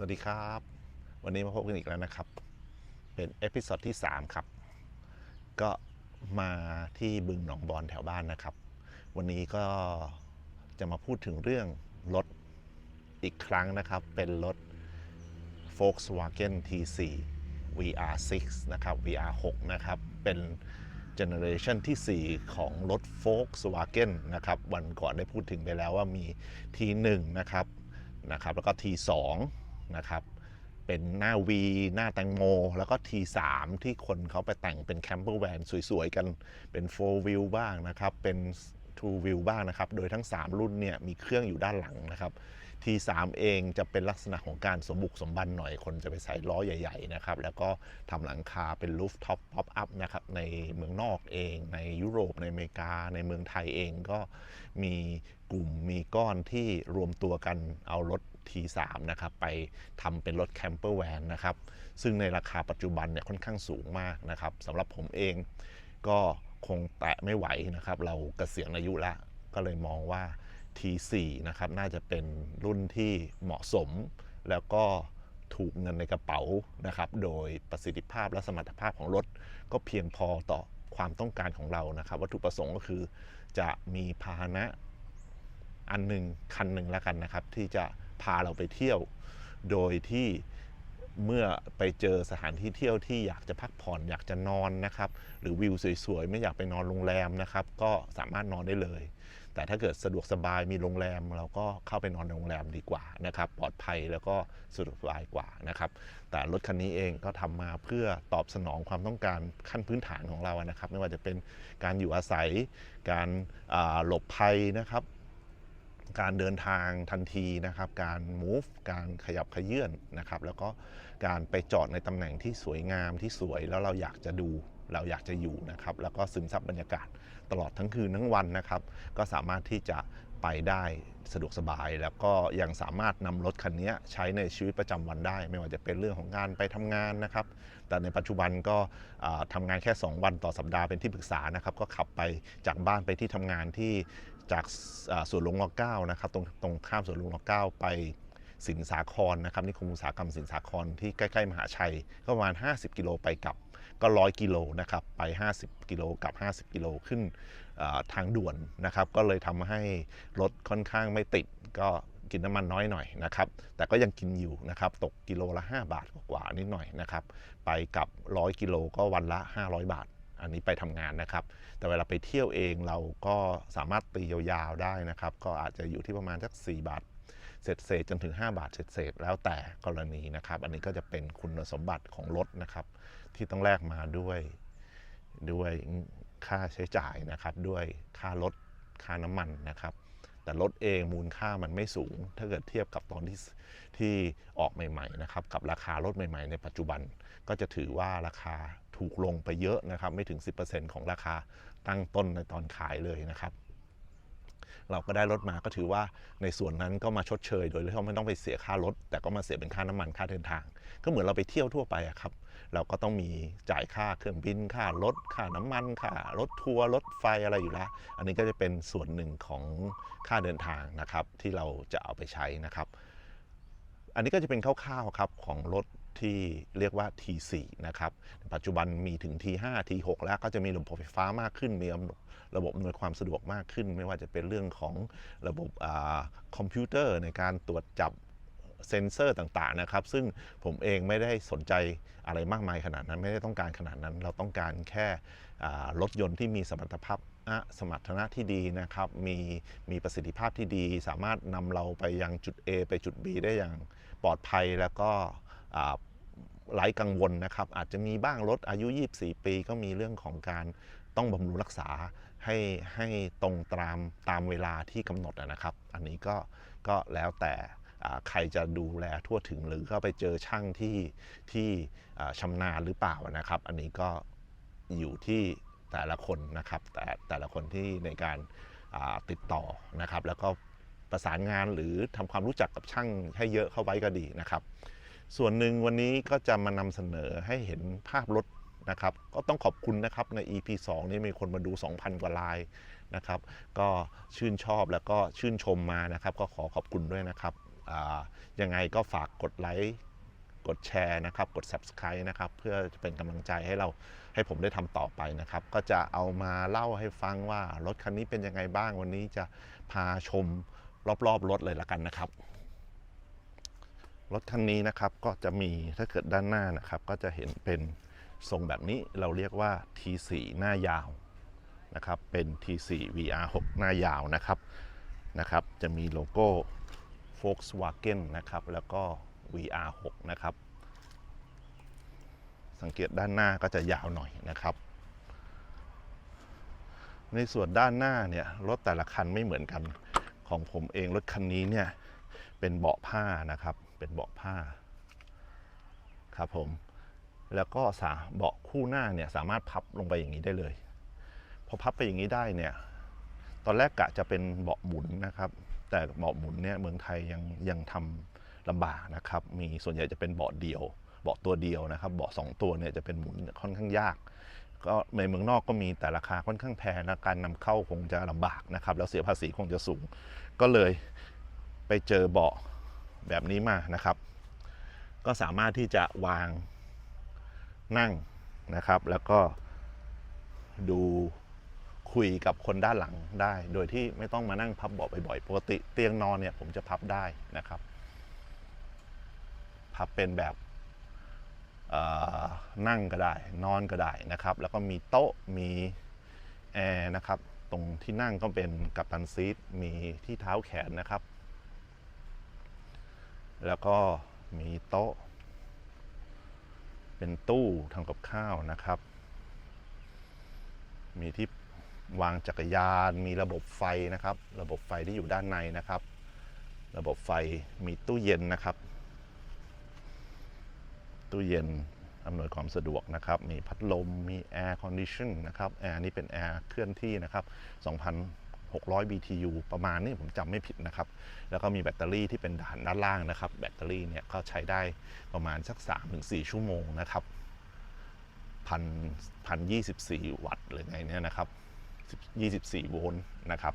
สวัสดีครับ วันนี้มาพบกันอีกแล้วนะครับ เป็นเอพิ o d ดที่ 3 ครับ ก็มาที่บึงหนองบอนแถวบ้านนะครับ วันนี้ก็จะมาพูดถึงเรื่องรถอีกครั้งนะครับ เป็นรถ Volkswagen T4 VR6 นะครับ VR6 นะครับ เป็นเจเนอเรชันที่ 4 ของรถ Volkswagen นะครับ วันก่อนได้พูดถึงไปแล้วว่ามี T1 นะครับนะครับแล้วก็ T2 นะครับ เป็นหน้า V หน้าแตงโม แล้วก็ T3 ที่คนเขาไปแต่งเป็นแคมเปอร์แวนสวยๆ กันเป็น 4 wheel บ้างนะครับ เป็น 2 wheel บ้างนะครับ โดยทั้ง 3 รุ่นเนี่ยมีเครื่องอยู่ด้านหลังนะครับ T3 เองจะเป็นลักษณะของการสมบุกสมบันหน่อยคนจะไปใส่ล้อใหญ่ ๆ นะครับ แล้วก็ทำหลังคาเป็น roof top pop up นะครับ ในเมืองนอกเอง ในยุโรปในอเมริกา ในเมืองไทยเองก็มีกลุ่มมีก้อนที่รวมตัวกันเอารถ T3 นะครับไปทำเป็นรถแคมเปอร์แวนนะครับซึ่งในราคาปัจจุบันเนี่ยค่อนข้างสูงมากนะครับสำหรับผมเองก็คงแตะไม่ไหวนะครับ เราเกษียณอายุล้วก็เลยมองว่า T4 นะครับน่าจะเป็นรุ่นที่เหมาะสม แล้วก็ถูกเงินในกระเป๋านะครับ โดยประสิทธิภาพและสมรรถภาพของรถ ก็เพียงพอต่อความต้องการของเรานะครับ วัตถุประสงค์ก็คือจะมีพาหนะอันหนึ่งคันหนึ่งแล้วกันนะครับ ที่จะ พาเราไปเที่ยว โดยที่เมื่อไปเจอสถานที่เที่ยวที่อยากจะพักผ่อนอยากจะนอนนะครับ หรือวิวสวยๆ ไม่อยากไปนอนโรงแรมนะครับ ก็สามารถนอนได้เลย แต่ถ้าเกิดสะดวกสบายมีโรงแรม เราก็เข้าไปนอนในโรงแรมดีกว่านะครับ ปลอดภัยแล้วก็สะดวกสบายกว่านะครับ แต่รถคันนี้เองก็ทำมาเพื่อตอบสนองความต้องการขั้นพื้นฐานของเรานะครับ ไม่ว่าจะเป็นการอยู่อาศัย การหลบภัยนะครับ การเดินทางทันทีนะครับ การ move การขยับขยื่นนะครับ แล้วก็การไปจอดในตำแหน่งที่สวยงามที่สวยแล้วเราอยากจะดูเราอยากจะอยู่นะครับ แล้วก็ซึมซับบรรยากาศตลอดทั้งคืนทั้งวันนะครับ ก็สามารถที่จะไปได้สะดวกสบาย แล้วก็ยังสามารถนำรถคันนี้ใช้ในชีวิตประจำวันได้ ไม่ว่าจะเป็นเรื่องของการไปทำงานนะครับ แต่ในปัจจุบันก็ทำางานแค่ 2 วันต่อสัปดาห์เป็นที่ปรึกษานะครับ ก็ขับไปจากบ้านไปที่ทำงานที่ จากอ่าสวนหลวงรอเก้านะครับตรงตรงข้ามสวนหลวงรอเก้าไปสินสาครนะครับนิคมอุตสาหกรรมสินสาครที่ใกล้ๆมหาชัย ก็ประมาณ 50 กิโลไปกลับก็ 100 กิโลนะครับไป 50 กิโลกลับ 50 กิโลขึ้นทางด่วนนะครับ ก็เลยทำให้รถค่อนข้างไม่ติดก็กินน้ำมันน้อยหน่อยนะครับ แต่ก็ยังกินอยู่นะครับ ตกกิโลละ 5 บาทกว่านิดหน่อยนะครับ ไปกลับ 100 กิโลก็วันละ 500 บาท อันนี้ไปทำงานนะครับ แต่เวลาไปเที่ยวเองเราก็สามารถตียาวๆได้นะครับ ก็อาจจะอยู่ที่ประมาณสัก 4 บาทเศษเศษจนถึง 5 บาทเศษเศษแล้วแต่กรณีนะครับ อันนี้ก็จะเป็นคุณสมบัติของรถนะครับ ที่ต้องแลกมาด้วยด้วยค่าใช้จ่ายนะครับ ด้วยค่ารถค่าน้ำมันนะครับ แต่รถเองมูลค่ามันไม่สูง ถ้าเกิดเทียบกับตอนที่ที่ออกใหม่ ๆ นะครับ กับราคารถใหม่ ๆ ในปัจจุบันก็จะถือว่าราคา ถูกลงไปเยอะนะครับ ไม่ถึง 10%ของราคาตั้งต้นในตอนขายเลยนะครับ เราก็ได้รถมาก็ถือว่าในส่วนนั้นก็มาชดเชย โดยที่เราไม่ต้องไปเสียค่ารถ แต่ก็มาเสียเป็นค่าน้ำมันค่าเดินทาง ก็เหมือนเราไปเที่ยวทั่วไปครับ เราก็ต้องมีจ่ายค่าเครื่องบินค่ารถค่าน้ำมันค่ารถทัวร์รถไฟอะไรอยู่แล้ว อันนี้ก็จะเป็นส่วนหนึ่งของค่าเดินทางนะครับ ที่เราจะเอาไปใช้นะครับอันนี้ก็จะเป็นคร่าวๆครับของรถ ที่เรียกว่า T4 นะครับ ปัจจุบันมีถึง T5 T6 แล้วก็จะมีระบบไฟฟ้ามากขึ้น มีระบบอำนวยความสะดวกมากขึ้น ไม่ว่าจะเป็นเรื่องของระบบอคอมพิวเตอร์ในการตรวจจับเซนเซอร์ต่างๆนะครับ ซึ่งผมเองไม่ได้สนใจอะไรมากมายขนาดนั้น ไม่ได้ต้องการขนาดนั้น เราต้องการแค่รถยนต์ที่มีสมรรถภาพอสมรรถนะที่ดีนะครับ มีมีประสิทธิภาพที่ดี สามารถนำเราไปยังจุด A ไปจุด B ได้อย่างปลอดภัยแล้วก็ อ่าไร้กังวลนะครับ อาจจะมีบ้างรถอายุ 24 ปีก็มีเรื่องของการต้องบำรุงรักษาให้ให้ตรงตามตามเวลาที่กำหนดนะครับ อันนี้ก็ก็แล้วแต่ใครจะดูแลทั่วถึงหรือก็ไปเจอช่างที่ที่ชำนาญหรือเปล่านะครับ อันนี้ก็อยู่ที่แต่ละคนนะครับ แต่แต่ละคนที่ในการติดต่อนะครับ แล้วก็ประสานงานหรือทำความรู้จักกับช่างให้เยอะเข้าไว้ก็ดีนะครับ ส่วนหนึ่งวันนี้ก็จะมานำเสนอให้เห็นภาพรถนะครับ ก็ต้องขอบคุณนะครับใน EP 2 นี้มีคนมาดู 2,000 กว่าลายนะครับ ก็ชื่นชอบแล้วก็ชื่นชมมานะครับ ก็ขอขอบคุณด้วยนะครับยังไงก็ฝากกดไลค์กดแชร์นะครับ กด Subscribe นะครับ เพื่อจะเป็นกำลังใจให้เราให้ผมได้ทำต่อไปนะครับ ก็จะเอามาเล่าให้ฟังว่ารถคันนี้เป็นยังไงบ้างวันนี้จะพาชมรอบๆรถเลยละกันนะครับ รถคันนี้นะครับก็จะมีถ้าเกิดด้านหน้านะครับ ก็จะเห็นเป็นทรงแบบนี้เราเรียกว่า T4 หน้ายาวนะครับเป็น T4 VR6 หน้ายาวนะครับนะครับ จะมีโลโก้ Volkswagen นะครับแล้วก็ VR6 นะครับ สังเกตด้านหน้าก็จะยาวหน่อยนะครับ ในส่วนด้านหน้าเนี่ยรถแต่ละคันไม่เหมือนกันของผมเองรถคันนี้เนี่ยเป็นเบาะผ้านะครับ เป็นเบาะผ้าครับผมแล้วก็สาเบาะคู่หน้าเนี่ยสามารถพับลงไปอย่างนี้ได้เลย พอพับไปอย่างนี้ได้เนี่ยตอนแรกกะจะเป็นเบาะหมุนนะครับ แต่เบาะหมุนเนี่ยเมืองไทยยังยังทำลำบากนะครับ มีส่วนใหญ่จะเป็นเบาะเดียว เบาะตัวเดียวนะครับ เบาะสองตัวเนี่ยจะเป็นหมุนค่อนข้างยาก ก็ในเมืองนอกก็มีแต่ราคาค่อนข้างแพงนะการนำเข้าคงจะลำบากนะครับ แล้วเสียภาษีคงจะสูง ก็เลยไปเจอเบาะ แบบนี้มานะครับ ก็สามารถที่จะวางนั่งนะครับ แล้วก็ดูคุยกับคนด้านหลังได้ โดยที่ไม่ต้องมานั่งพับเบาะบ่อยๆปกติเตียงนอนเนี่ยผมจะพับได้นะครับ พับเป็นแบบนั่งก็ได้ นอนก็ได้นะครับ แล้วก็มีโต๊ะมีแอร์นะครับ ตรงที่นั่งก็เป็นกัปตันซีทมีที่เท้าแขนนะครับ แล้วก็มีโต๊ะ เป็นตู้ทำกับข้าวนะครับ มีที่วางจักรยาน มีระบบไฟนะครับ ระบบไฟที่อยู่ด้านในนะครับ ระบบไฟมีตู้เย็นนะครับ ตู้เย็นอำนวยความสะดวกนะครับ มีพัดลม มีแอร์คอนดิชันนะครับ แอร์นี้เป็นแอร์เคลื่อนที่นะครับ 600 BTU ประมาณนี้ผมจำไม่ผิดนะครับ แล้วก็มีแบตเตอรี่ที่เป็นด่านด้านล่างนะครับ แบตเตอรี่เนี่ยก็ใช้ได้ประมาณสัก 3-4 ชั่วโมงนะครับพันพันยี่สิบสี่วัตต์หรือไงเนี่ยนะครับ24โวลต์นะครับ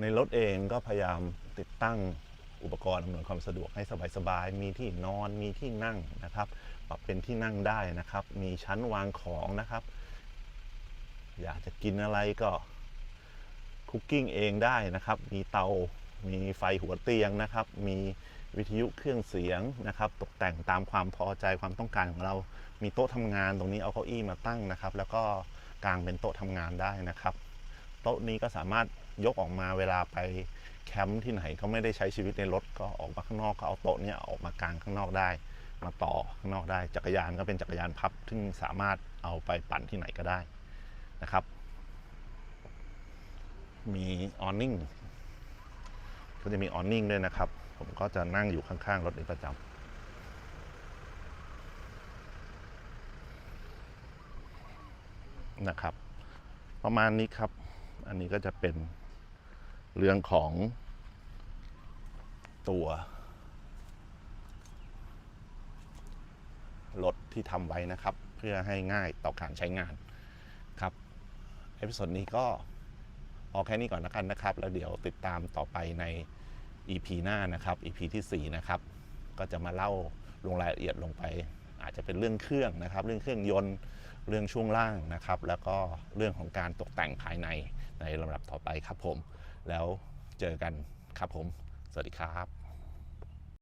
ในรถเองก็พยายามติดตั้งอุปกรณ์อำนวยความสะดวกให้สบายๆ มีที่นอน มีที่นั่งนะครับ ปรับเป็นที่นั่งได้นะครับ มีชั้นวางของนะครับ อยากจะกินอะไรก็คุกกิ้งเองได้นะครับ มีเตา มีไฟหัวเตียงนะครับ มีวิทยุเครื่องเสียงนะครับ ตกแต่งตามความพอใจความต้องการของเรา มีโต๊ะทำงานตรงนี้เอาเก้าอี้มาตั้งนะครับ แล้วก็กางเป็นโต๊ะทำงานได้นะครับ โต๊ะนี้ก็สามารถยกออกมาเวลาไปแคมป์ที่ไหนเขาไม่ได้ใช้ชีวิตในรถก็ออกมาข้างนอกก็เอาโต๊ะนี้ออกมากางข้างนอกได้ มาต่อข้างนอกได้จักรยานก็เป็นจักรยานพับ ซึ่งสามารถเอาไปปั่นที่ไหนก็ได้ นะครับ มีออนนิ่งก็จะมีออนนิ่งด้วยนะครับ ผมก็จะนั่งอยู่ข้างๆ รถนี้ประจำนะครับ ประมาณนี้ครับ อันนี้ก็จะเป็นเรื่องของตัวรถที่ทำไว้นะครับ เพื่อให้ง่ายต่อการใช้งาน เอพิโซดนี้ก็พอแค่นี้ก่อนแล้วกันนะครับ แล้วเดี๋ยวติดตามต่อไปใน EP หน้านะครับ EP ที่ 4 นะครับ ก็จะมาเล่าลงรายละเอียดลงไป อาจจะเป็นเรื่องเครื่องนะครับ เรื่องเครื่องยนต์เรื่องช่วงล่างนะครับ แล้วก็เรื่องของการตกแต่งภายในในลำดับต่อไปครับผม แล้วเจอกันครับผม สวัสดีครับ